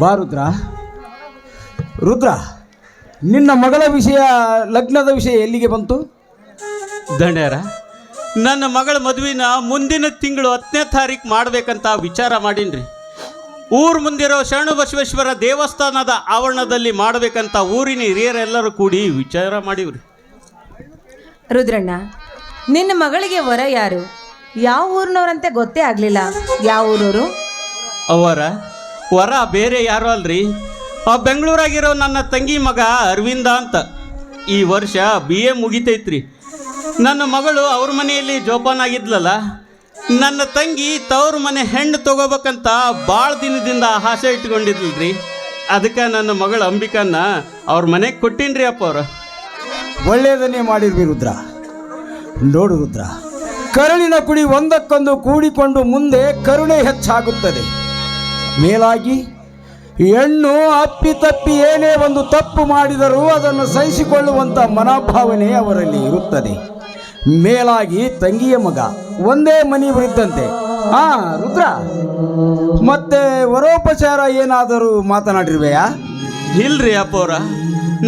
ಬಾ ರುದ್ರ. ರುದ್ರ ನಿನ್ನ ಮಗಳ ವಿಷಯ ಲಗ್ನದ ವಿಷಯ ಎಲ್ಲಿಗೆ ಬಂತು? ದಂಡ್ಯಾರ ನನ್ನ ಮಗಳ ಮದುವಿನ ಮುಂದಿನ ತಿಂಗಳು ಹತ್ತನೇ ತಾರೀಕು ಮಾಡಬೇಕಂತ ವಿಚಾರ ಮಾಡೀನ್ರಿ. ಊರು ಮುಂದಿರೋ ಶರಣ ಬಸವೇಶ್ವರ ದೇವಸ್ಥಾನದ ಆವರಣದಲ್ಲಿ ಮಾಡಬೇಕಂತ ಊರಿನ ಹಿರಿಯರೆಲ್ಲರೂ ಕೂಡಿ ವಿಚಾರ ಮಾಡಿವ್ರಿ. ರುದ್ರಣ್ಣ ನಿನ್ನ ಮಗಳಿಗೆ ವರ ಯಾರು? ಯಾವ ಊರಿನವರಂತೆ ಗೊತ್ತೇ ಆಗಲಿಲ್ಲ. ಯಾವ ಊರವರು ಅವರ ವರ ಬೇರೆ ಯಾರು ಅಲ್ರಿ? ಆ ಬೆಂಗಳೂರಾಗಿರೋ ನನ್ನ ತಂಗಿ ಮಗ ಅರವಿಂದ ಅಂತ. ಈ ವರ್ಷ ಬಿ ಎ ಮುಗಿತೈತ್ರಿ. ನನ್ನ ಮಗಳು ಅವ್ರ ಮನೆಯಲ್ಲಿ ಜೋಪಾನಾಗಿದ್ಲಲ್ಲ ನನ್ನ ತಂಗಿ ತವ್ರ ಮನೆ ಹೆಣ್ಣು ತಗೋಬೇಕಂತ ಭಾಳ ದಿನದಿಂದ ಆಸೆ ಇಟ್ಕೊಂಡಿದ್ಲ್ರಿ ಅದಕ್ಕೆ ನನ್ನ ಮಗಳು ಅಂಬಿಕನ್ನ ಅವ್ರ ಮನೆಗೆ ಕೊಟ್ಟಿನ್ರಿ ಅಪ್ಪ ಅವ್ರು. ಒಳ್ಳೆಯದನ್ನೇ ಮಾಡಿರ್ವಿ ರುದ್ರ. ನೋಡು ರುದ್ರ ಕರುಳಿನ ಕುಡಿ ಒಂದಕ್ಕೊಂದು ಕೂಡಿಕೊಂಡು ಮುಂದೆ ಕರುಣೆ ಹೆಚ್ಚಾಗುತ್ತದೆ. ಮೇಲಾಗಿ, ಹೆಣ್ಣು ಅಪ್ಪಿತಪ್ಪಿ ಏನೇ ಒಂದು ತಪ್ಪು ಮಾಡಿದರೂ ಅದನ್ನು ಸಹಿಸಿಕೊಳ್ಳುವಂಥ ಮನೋಭಾವನೆ ಅವರಲ್ಲಿ ಇರುತ್ತದೆ. ಮೇಲಾಗಿ ತಂಗಿಯ ಮಗ, ಒಂದೇ ಮನಿ ಬರಿದ್ದಂತೆ ಹಾ ರುದ್ರ, ಮತ್ತೆ ವರೋಪಚಾರ ಏನಾದರೂ ಮಾತನಾಡಿರ್ವೆಯಾ? ಇಲ್ರಿ ಅಪ್ಪವ್ರ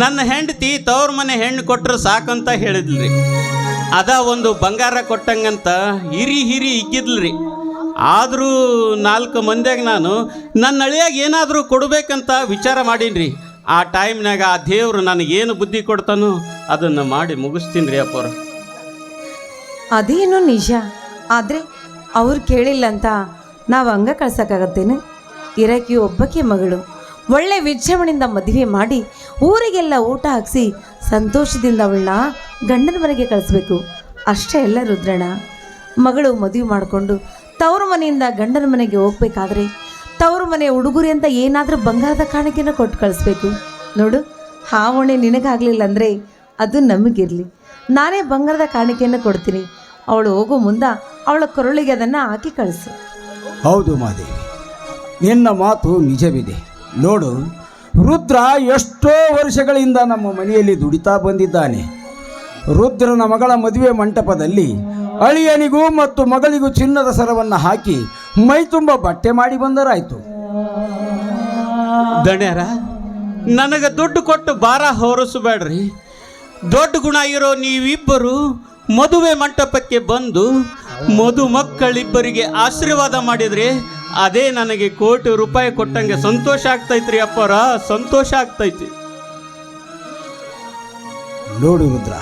ನನ್ನ ಹೆಂಡತಿ ತವ್ರ ಮನೆ ಹೆಣ್ಣು ಕೊಟ್ಟರು ಸಾಕಂತ ಹೇಳಿದ್ಲ್ರಿ. ಅದ ಒಂದು ಬಂಗಾರ ಕೊಟ್ಟಂಗಂತ ಹಿರಿ ಹಿರಿ ಇಕ್ಕಿದ್ಲ್ರಿ. ಆದರೂ ನಾಲ್ಕು ಮಂದಿಯಾಗ ನಾನು, ನನ್ನ ಅಳಿಯಾಗ ಏನಾದರೂ ಕೊಡಬೇಕಂತ ವಿಚಾರ ಮಾಡೀನಿ ಆ ಟೈಮ್ನಾಗ ಆ ದೇವರು ನನಗೇನು ಬುದ್ಧಿ ಕೊಡ್ತಾನೋ ಅದನ್ನು ಮಾಡಿ ಮುಗಿಸ್ತೀನಿ ರೀ ಅಪ್ಪವ್ರು ಅದೇನು ನಿಜ? ಆದರೆ ಅವ್ರು ಕೇಳಿಲ್ಲ ಅಂತ ನಾವು ಹಂಗ ಕಳ್ಸೋಕ್ಕಾಗತ್ತೇನು? ಇರಕಿ ಒಬ್ಬಕ್ಕೆ ಮಗಳು. ಒಳ್ಳೆ ವಿಜೃಂಭಣೆಯಿಂದ ಮದುವೆ ಮಾಡಿ ಊರಿಗೆಲ್ಲ ಊಟ ಹಾಕಿಸಿ ಸಂತೋಷದಿಂದ ಅವಳನ್ನ ಗಂಡನ ಮನೆಗೆ ಕಳಿಸ್ಬೇಕು. ಅಷ್ಟೇ ಎಲ್ಲ ರುದ್ರಣ ಮಗಳು ಮದುವೆ ಮಾಡಿಕೊಂಡು ತವ್ರ ಮನೆಯಿಂದ ಗಂಡನ ಮನೆಗೆ ಹೋಗ್ಬೇಕಾದ್ರೆ ತವ್ರ ಮನೆ ಉಡುಗೊರೆ ಅಂತ ಏನಾದರೂ ಬಂಗಾರದ ಕಾಣಿಕೆನ ಕೊಟ್ಟು ಕಳಿಸ್ಬೇಕು. ನೋಡು, ಆ ಹೊಣೆ ನಿನಗಾಗಲಿಲ್ಲ ಅಂದರೆ ಅದು ನಮಗಿರಲಿ. ನಾನೇ ಬಂಗಾರದ ಕಾಣಿಕೆಯನ್ನು ಕೊಡ್ತೀನಿ. ಅವಳು ಹೋಗೋ ಮುಂದ ಅವಳ ಕೊರಳಿಗೆ ಅದನ್ನು ಹಾಕಿ ಕಳಿಸು. ಹೌದು ಮಾದೇವಿ, ನಿನ್ನ ಮಾತು ನಿಜವಿದೆ. ನೋಡು, ರುದ್ರ ಎಷ್ಟೋ ವರ್ಷಗಳಿಂದ ನಮ್ಮ ಮನೆಯಲ್ಲಿ ದುಡಿತಾ ಬಂದಿದ್ದಾನೆ. ರುದ್ರನ ಮಗಳ ಮದುವೆ ಮಂಟಪದಲ್ಲಿ ಅಳಿಯನಿಗೂ ಮತ್ತು ಮಗಳಿಗೂ ಚಿನ್ನದ ಸರವನ್ನು ಹಾಕಿ ಮೈ ತುಂಬ ಬಟ್ಟೆ ಮಾಡಿ ಬಂದರಾಯ್ತು. ದಣ್ಯರ ನನಗೆ ದುಡ್ಡು ಕೊಟ್ಟು ಭಾರ ಹೊರಸಬೇಡ್ರಿ. ದೊಡ್ಡ ಗುಣ ಇರೋ ನೀವಿಬ್ಬರು ಮದುವೆ ಮಂಟಪಕ್ಕೆ ಬಂದು ಮಧು ಮಕ್ಕಳಿಬ್ಬರಿಗೆ ಆಶೀರ್ವಾದ ಮಾಡಿದ್ರೆ ಅದೇ ನನಗೆ ಕೋಟಿ ರೂಪಾಯಿ ಕೊಟ್ಟಂಗೆ ಸಂತೋಷ ಆಗ್ತೈತ್ರಿ ಅಪ್ಪರ ಸಂತೋಷ ಆಗ್ತೈತಿ. ನೋಡು ರುದ್ರ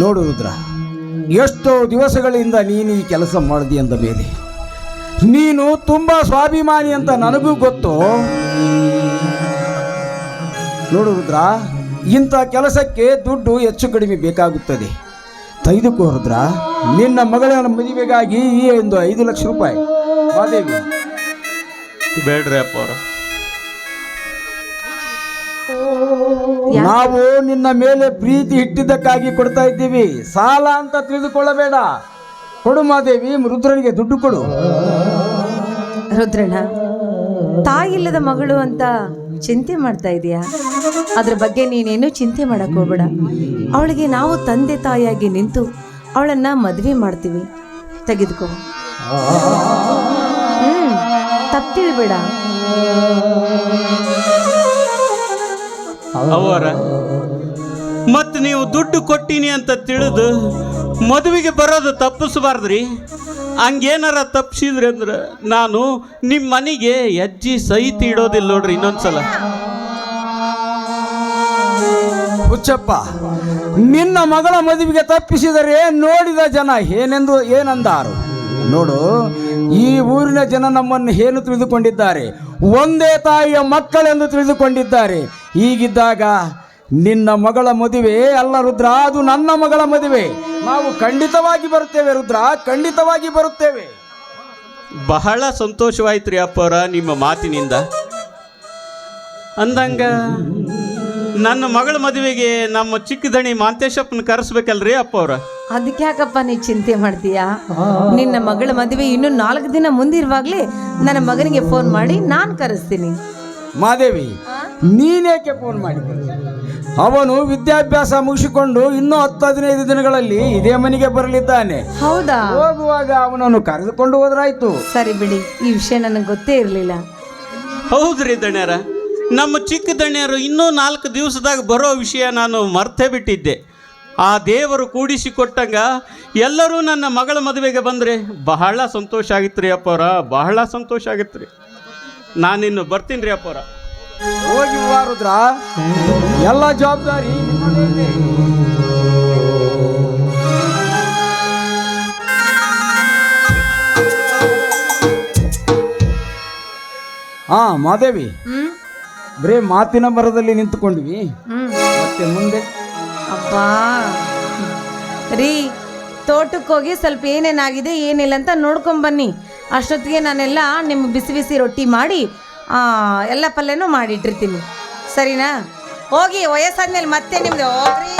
ನೋಡು ರುದ್ರ, ಎಷ್ಟೋ ದಿವಸಗಳಿಂದ ನೀನು ಈ ಕೆಲಸ ಮಾಡಿದಿ ಅಂದ ಮೇಲೆ ನೀನು ತುಂಬ ಸ್ವಾಭಿಮಾನಿ ಅಂತ ನನಗೂ ಗೊತ್ತು. ನೋಡು ರುದ್ರ, ಇಂಥ ಕೆಲಸಕ್ಕೆ ದುಡ್ಡು ಹೆಚ್ಚು ಕಡಿಮೆ ಬೇಕಾಗುತ್ತದೆ. ತೆಗೆದುಕೋ ರುದ್ರ, ನಿನ್ನ ಮಗಳ ಮದುವೆಗಾಗಿ ಈ ಒಂದು ಐದು ಲಕ್ಷ ರೂಪಾಯಿ. ಮಾದೇವಿ ಬೇಡ್ರಿ ಅಪ್ಪವ್ರ ನಾವು ನಿನ್ನ ಮೇಲೆ ಪ್ರೀತಿ ಇಟ್ಟಿದ್ದಕ್ಕಾಗಿ ಕೊಡ್ತಾ ಇದ್ದೀವಿ. ಸಾಲ ಅಂತ ತಿಳಿದುಕೊಳ್ಳಬೇಡ. ಕೊಡು ಮಾದೇವಿ ರುದ್ರನಿಗೆ ದುಡ್ಡು ಕೊಡು. ರುದ್ರಣ್ಣ ತಾಯಿಲ್ಲದ ಮಗಳು ಅಂತ ಚಿಂತೆ ಮಾಡ್ತಾ ಇದೀಯಾ? ಅದ್ರ ಬಗ್ಗೆ ನೀನೇನು ಚಿಂತೆ ಮಾಡಕ್ ಹೋಗ್ಬೇಡ. ಅವಳಿಗೆ ನಾವು ತಂದೆ ತಾಯಿಯಾಗಿ ನಿಂತು ಅವಳನ್ನ ಮದುವೆ ಮಾಡ್ತೀವಿ. ತೆಗೆದುಕೋ. ಹ್ಮ್ ತಪ್ಪಿಳ್ಬೇಡ ಅವರ. ಮತ್ತು ನೀವು ದುಡ್ಡು ಕೊಟ್ಟೀನಿ ಅಂತ ತಿಳಿದು ಮದುವೆಗೆ ಬರೋದು ತಪ್ಪಿಸಬಾರ್ದ್ರಿ. ಹಂಗೇನಾರ ತಪ್ಪಿಸಿದ್ರಿ ಅಂದ್ರೆ ನಾನು ನಿಮ್ಮ ಮನೆಗೆ ಅಜ್ಜಿ ಸಹಿತ ಇಡೋದಿಲ್ಲ ನೋಡ್ರಿ ಇನ್ನೊಂದ್ಸಲ. ಹುಚ್ಚಪ್ಪ, ನಿನ್ನ ಮಗಳ ಮದುವೆಗೆ ತಪ್ಪಿಸಿದರೆ ನೋಡಿದ ಜನ ಏನೆಂದು ಏನಂದಾರು? ನೋಡು ಈ ಊರಿನ ಜನ ನಮ್ಮನ್ನು ಏನು ತಿಳಿದುಕೊಂಡಿದ್ದಾರೆ? ಒಂದೇ ತಾಯಿಯ ಮಕ್ಕಳೆಂದು ತಿಳಿದುಕೊಂಡಿದ್ದಾರೆ. ಈಗಿದ್ದಾಗ ನಿನ್ನ ಮಗಳ ಮದುವೆ ಅಲ್ಲ ರುದ್ರ, ಅದು ನನ್ನ ಮಗಳ ಮದುವೆ. ನಾವು ಖಂಡಿತವಾಗಿ ಬರುತ್ತೇವೆ ರುದ್ರ, ಖಂಡಿತವಾಗಿ ಬರುತ್ತೇವೆ. ಬಹಳ ಸಂತೋಷವಾಯಿತು ರೀ ಅಪ್ಪರ ನಿಮ್ಮ ಮಾತಿನಿಂದ. ಅಂದಂಗ ನನ್ನ ಮಗಳ ಮದುವೆಗೆ ನಮ್ಮ ಚಿಕ್ಕ ದಣಿ ಮಾಂತೇಶಪ್ಪನ ಕರೆಸ್ಬೇಕಲ್ರಿ ಅಪ್ಪ ಅವ್ರ? ಯಾಕಪ್ಪ ನೀ ಚಿಂತೆ ಮಾಡ್ತೀಯಾ? ನಿನ್ನ ಮಗಳ ಮದುವೆ ಇನ್ನು ನಾಲ್ಕು ದಿನ ಮುಂದಿರುವಾಗಲೇ ನನ್ನ ಮಗನಿಗೆ ಫೋನ್ ಮಾಡಿ ನಾನು ಕರೆಸ್ತೀನಿ. ಮಾದೇವಿ ನೀನೇಕೆ ಫೋನ್ ಮಾಡಿ ಅವನು ವಿದ್ಯಾಭ್ಯಾಸ ಮುಗಿಸಿಕೊಂಡು ಇನ್ನೂ ಹತ್ತು ಹದಿನೈದು ದಿನಗಳಲ್ಲಿ ಇದೇ ಮನೆಗೆ ಬರಲಿದ್ದಾನೆ. ಹೌದಾ? ಹೋಗುವಾಗ ಅವನನ್ನು ಕರೆದುಕೊಂಡು ಹೋದ್ರಾಯ್ತು. ಸರಿ ಬಿಡಿ ಈ ವಿಷಯ ನನಗೆ ಗೊತ್ತೇ ಇರಲಿಲ್ಲ. ಹೌದ್ರಿ ದಣ್ಯರ. ನಮ್ಮ ಚಿಕ್ಕ ದಣ್ಯರು ಇನ್ನೂ ನಾಲ್ಕು ದಿವಸದಾಗ ಬರೋ ವಿಷಯ ನಾನು ಮರ್ತೇ ಬಿಟ್ಟಿದ್ದೆ. ಆ ದೇವರು ಕೂಡಿಸಿ ಕೊಟ್ಟಂಗ ಎಲ್ಲರೂ ನನ್ನ ಮಗಳ ಮದುವೆಗೆ ಬಂದರೆ ಬಹಳ ಸಂತೋಷ ಆಗಿತ್ತು ರೀ ಅಪ್ಪವ್ರ ಬಹಳ ಸಂತೋಷ ಆಗಿತ್ತು ರೀ ನಾನಿನ್ನು ಬರ್ತೀನಿ ರೀ ಅಪ್ಪವ್ರ ಹೋಗಿ ವಾರುದ್ರ ಎಲ್ಲ ಜವಾಬ್ದಾರಿ ಹಾಂ ಮಾದೇವಿ ಹ್ಮ್? ಬರೀ ಮಾತಿನ ಮರದಲ್ಲಿ ನಿಂತುಕೊಂಡ್ವಿ. ಮತ್ತೆ ಮುಂದೆ? ಅಪ್ಪ. ರೀ ತೋಟಕ್ಕೆ ಹೋಗಿ ಸ್ವಲ್ಪ ಏನೇನಾಗಿದೆ ಏನಿಲ್ಲ ಅಂತ ನೋಡ್ಕೊಂಬನ್ನಿ ಅಷ್ಟೊತ್ತಿಗೆ ನಾನೆಲ್ಲ ನಿಮ್ಮ ಬಿಸಿ ಬಿಸಿ ರೊಟ್ಟಿ ಮಾಡಿ ಎಲ್ಲ ಪಲ್ಯನೂ ಮಾಡಿಟ್ಟಿರ್ತೀನಿ. ಸರಿನಾ? ಹೋಗಿ ವಯಸ್ಸಾದ್ಮೇಲೆ ಮತ್ತೆ ನಿಮ್ದು ಹೋಗ್ರಿ.